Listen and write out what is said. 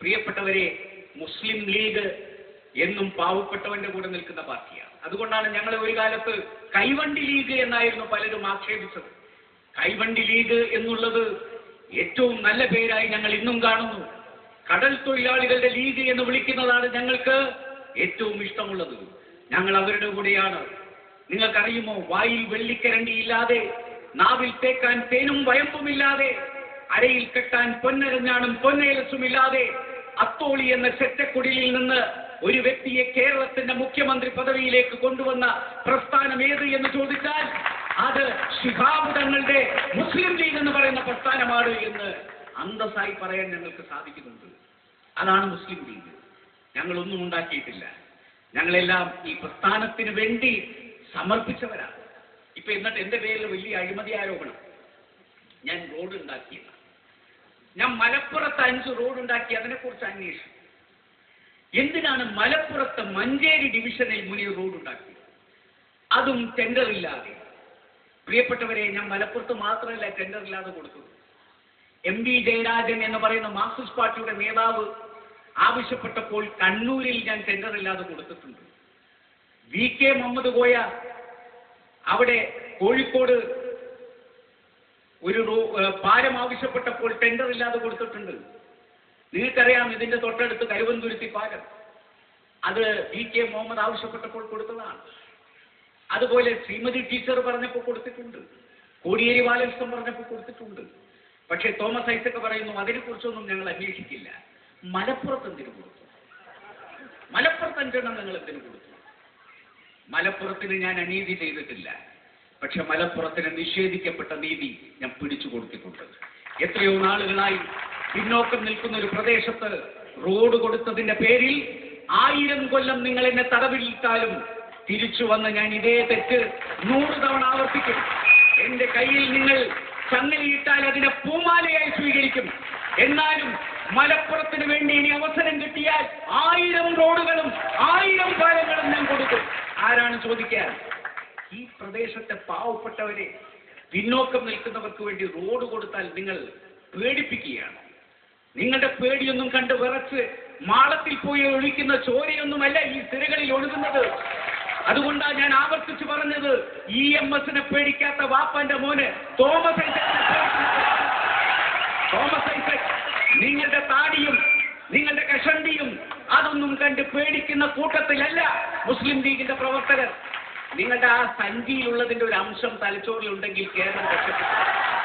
പ്രിയപ്പെട്ടവരെ മുസ്ലിം ലീഗ് എന്നും പാവപ്പെട്ടവന്റെ കൂടെ നിൽക്കുന്ന പാർട്ടിയാണ്. അതുകൊണ്ടാണ് ഞങ്ങൾ ഒരു കാലത്ത് കൈവണ്ടി ലീഗ് എന്നായിരുന്നു പലരും ആക്ഷേപിച്ചത്. കൈവണ്ടി ലീഗ് എന്നുള്ളത് ഏറ്റവും നല്ല പേരായി ഞങ്ങൾ ഇന്നും കാണുന്നു. കടൽ തൊഴിലാളികളുടെ ലീഗ് എന്ന് വിളിക്കുന്നതാണ് ഞങ്ങൾക്ക് ഏറ്റവും ഇഷ്ടമുള്ളത്. ഞങ്ങൾ അവരുടെ കൂടെയാണ്. നിങ്ങൾക്കറിയുമോ വായിൽ വെള്ളിക്കരണ്ടി ഇല്ലാതെ നാവിൽ തേക്കാൻ തേനും വയമ്പുമില്ലാതെ അരയിൽ കെട്ടാൻ പൊന്നരഞ്ഞാണും പൊന്നേലസുമില്ലാതെ അത്തോളി എന്ന ചെറ്റക്കുടിലിൽ നിന്ന് ഒരു വ്യക്തിയെ കേരളത്തിന്റെ മുഖ്യമന്ത്രി പദവിയിലേക്ക് കൊണ്ടുവന്ന പ്രസ്ഥാനം ഏത് എന്ന് ചോദിച്ചാൽ അത് ശിഹാബ് തങ്ങളുടെ മുസ്ലിം ലീഗ് എന്ന് പറയുന്ന പ്രസ്ഥാനമാണ് എന്ന് അന്തസ്സായി പറയാൻ ഞങ്ങൾക്ക് സാധിക്കുന്നുണ്ട്. അതാണ് മുസ്ലിം ലീഗ്. ഞങ്ങളൊന്നും ഉണ്ടാക്കിയിട്ടില്ല. ഞങ്ങളെല്ലാം ഈ പ്രസ്ഥാനത്തിന് വേണ്ടി സമർപ്പിച്ചവരാണ്. ഇപ്പൊ എന്നിട്ട് എന്റെ പേരിൽ വലിയ അഴിമതി ആരോപണം. ഞാൻ റോഡ് ഉണ്ടാക്കിയതാണ് ഞാൻ മലപ്പുറത്ത് അഞ്ച് റോഡ് ഉണ്ടാക്കി അതിനെക്കുറിച്ച് അന്വേഷിച്ചു. എന്തിനാണ് മലപ്പുറത്ത് മഞ്ചേരി ഡിവിഷനിൽ മുനീർ ഉണ്ടാക്കിയത് അതും ടെൻഡർ ഇല്ലാതെ. പ്രിയപ്പെട്ടവരെ ഞാൻ മലപ്പുറത്ത് മാത്രമല്ല ടെൻഡർ ഇല്ലാതെ കൊടുത്തത്. എം വി ജയരാജൻ എന്ന് പറയുന്ന മാർക്സിസ്റ്റ് പാർട്ടിയുടെ നേതാവ് ആവശ്യപ്പെട്ടപ്പോൾ കണ്ണൂരിൽ ഞാൻ ടെൻഡർ ഇല്ലാതെ കൊടുത്തിട്ടുണ്ട്. വി കെ മുഹമ്മദ് കോയ അവിടെ കോഴിക്കോട് ഒരു പാലം ആവശ്യപ്പെട്ടപ്പോൾ ടെൻഡർ ഇല്ലാതെ കൊടുത്തിട്ടുണ്ട്. നിങ്ങൾക്കറിയാം ഇതിന്റെ തൊട്ടടുത്ത് കരുവന്തുരുത്തി പാലം. അത് വി കെ മുഹമ്മദ് ആവശ്യപ്പെട്ടപ്പോൾ കൊടുത്തതാണ്. അതുപോലെ ശ്രീമതി ടീച്ചർ പറഞ്ഞപ്പോൾ കൊടുത്തിട്ടുണ്ട്. കോടിയേരി ബാലകൃഷ്ണൻ പറഞ്ഞപ്പോൾ കൊടുത്തിട്ടുണ്ട്. പക്ഷേ തോമസ് ഐസക്ക് പറയുന്നു അതിനെക്കുറിച്ചൊന്നും ഞങ്ങൾ അന്വേഷിക്കില്ല. മലപ്പുറത്ത് എന്തിനു കൊടുത്തു? മലപ്പുറത്ത് അഞ്ചെണ്ണം നിങ്ങൾ എന്തിനു കൊടുത്തു? മലപ്പുറത്തിന് ഞാൻ അനീതി ചെയ്തിട്ടില്ല. പക്ഷെ മലപ്പുറത്തിന് നിഷേധിക്കപ്പെട്ട നീതി ഞാൻ പിടിച്ചു കൊടുത്തിട്ടുണ്ട്. എത്രയോ നാളുകളായി പിന്നോക്കം നിൽക്കുന്ന ഒരു പ്രദേശത്ത് റോഡ് കൊടുത്തതിന്റെ പേരിൽ ആയിരം കൊല്ലം നിങ്ങൾ എന്നെ തടവിലിട്ടാലും തിരിച്ചു വന്ന് ഞാൻ ഇതേ തെറ്റ് നൂറ് തവണ ആവർത്തിക്കും. എന്റെ കയ്യിൽ നിങ്ങൾ ചങ്ങലയിട്ടാൽ അതിനെ പൂമാലയായി സ്വീകരിക്കും. എന്നാലും മലപ്പുറത്തിന് വേണ്ടി ഇനി അവസരം കിട്ടിയാൽ ആയിരം റോഡുകളും ആയിരം പാലങ്ങളും ഞാൻ കൊടുക്കും. ആരാണ് ചോദിക്കാൻ? പാവപ്പെട്ടവരെ പിന്നോക്കം നിൽക്കുന്നവർക്ക് വേണ്ടി റോഡ് കൊടുത്താൽ നിങ്ങൾ പേടിപ്പിക്കുകയാണ്. നിങ്ങളുടെ പേടിയൊന്നും കണ്ട് വിറച്ച് മാളത്തിൽ പോയി ഒഴിക്കുന്ന ചോരയൊന്നുമല്ല ഈ സിരകളിൽ ഒഴുകുന്നത്. അതുകൊണ്ടാണ് ഞാൻ ആവർത്തിച്ചു പറഞ്ഞത് ഇ എം എസിനെ പേടിക്കാത്ത വാപ്പന്റെ മോന് തോമസ് തോമസ് ഐസക് നിങ്ങളുടെ താടിയും നിങ്ങളുടെ കഷണ്ടിയും അതൊന്നും കണ്ട് പേടിക്കുന്ന കൂട്ടത്തിലല്ല മുസ്ലിം ലീഗിന്റെ പ്രവർത്തകർ. നിങ്ങളുടെ ആ സഞ്ചിയിലുള്ളതിന്റെ ഒരു അംശം തലച്ചോറിലുണ്ടെങ്കിൽ കേരളം രക്ഷപ്പെട്ടു.